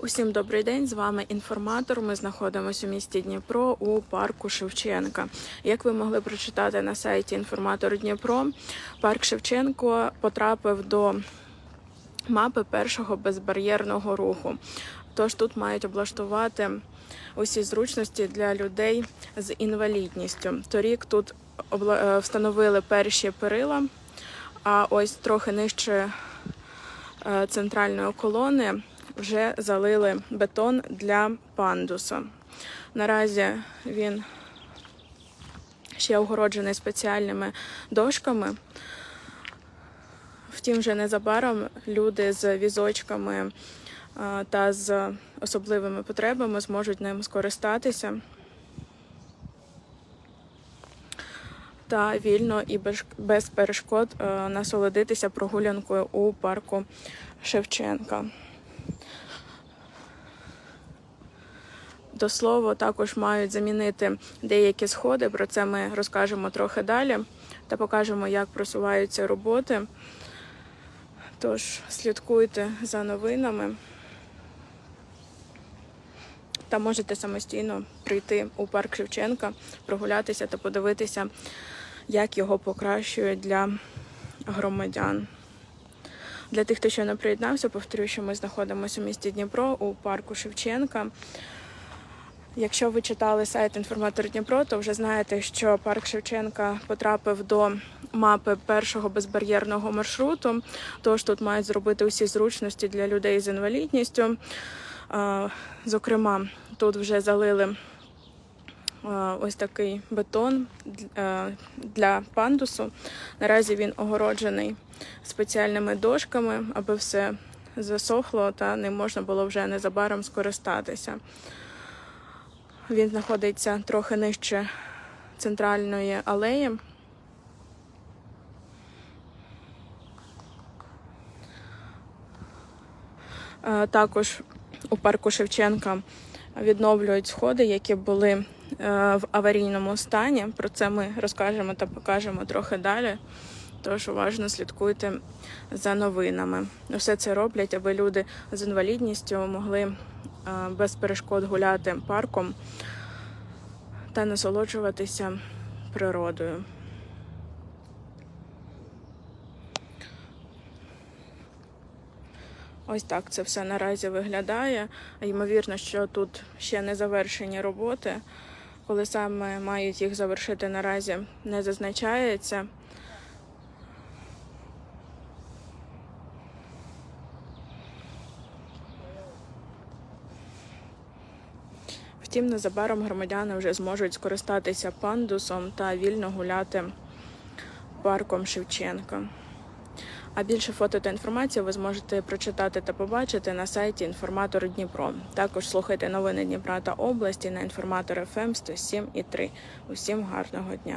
Усім добрий день. З вами інформатор. Ми знаходимося у місті Дніпро у парку Шевченка. Як ви могли прочитати на сайті інформатор Дніпро, парк Шевченко потрапив до мапи першого безбар'єрного руху. Тож тут мають облаштувати усі зручності для людей з інвалідністю. Торік тут е, встановили перші перила, а ось трохи нижче е, центральної колони вже залили бетон для пандуса. Наразі він ще огороджений спеціальними дошками. Втім, вже незабаром люди з візочками е, та з особливими потребами зможуть ним скористатися та вільно і без- перешкод е, насолодитися прогулянкою у парку Шевченка. До слова, також мають замінити деякі сходи. Про це ми розкажемо трохи далі та покажемо, як просуваються роботи. Тож слідкуйте за новинами та можете самостійно прийти у парк Шевченка, прогулятися та подивитися, як його покращують для громадян. Для тих, хто ще не приєднався, повторюю, що ми знаходимося у місті Дніпро у парку Шевченка. Якщо ви читали сайт інформатор Дніпро, то вже знаєте, що парк Шевченка потрапив до мапи першого безбар'єрного маршруту. Тож тут мають зробити усі зручності для людей з інвалідністю. Зокрема, тут вже залили ось такий бетон е, для пандусу. Наразі він огороджений спеціальними дошками, аби все засохло та не можна було вже незабаром скористатися. Він знаходиться трохи нижче центральної алеї. Е, Також у парку Шевченка відновлюють сходи, які були е, в аварійному стані. Про це ми розкажемо та покажемо трохи далі. Тож уважно слідкуйте за новинами. Все це роблять, аби люди з інвалідністю могли е, без перешкод гуляти парком та насолоджуватися природою. Ось так це все наразі виглядає. Ймовірно, що тут ще не завершені роботи. Коли саме мають їх завершити наразі, не зазначається. Втім, незабаром громадяни вже зможуть скористатися пандусом та вільно гуляти парком Шевченка. А більше фото та інформацію ви зможете прочитати та побачити на сайті Інформатор Дніпро. Також слухайте новини Дніпра та області на інформатор ФМ 107 і 3. Усім гарного дня!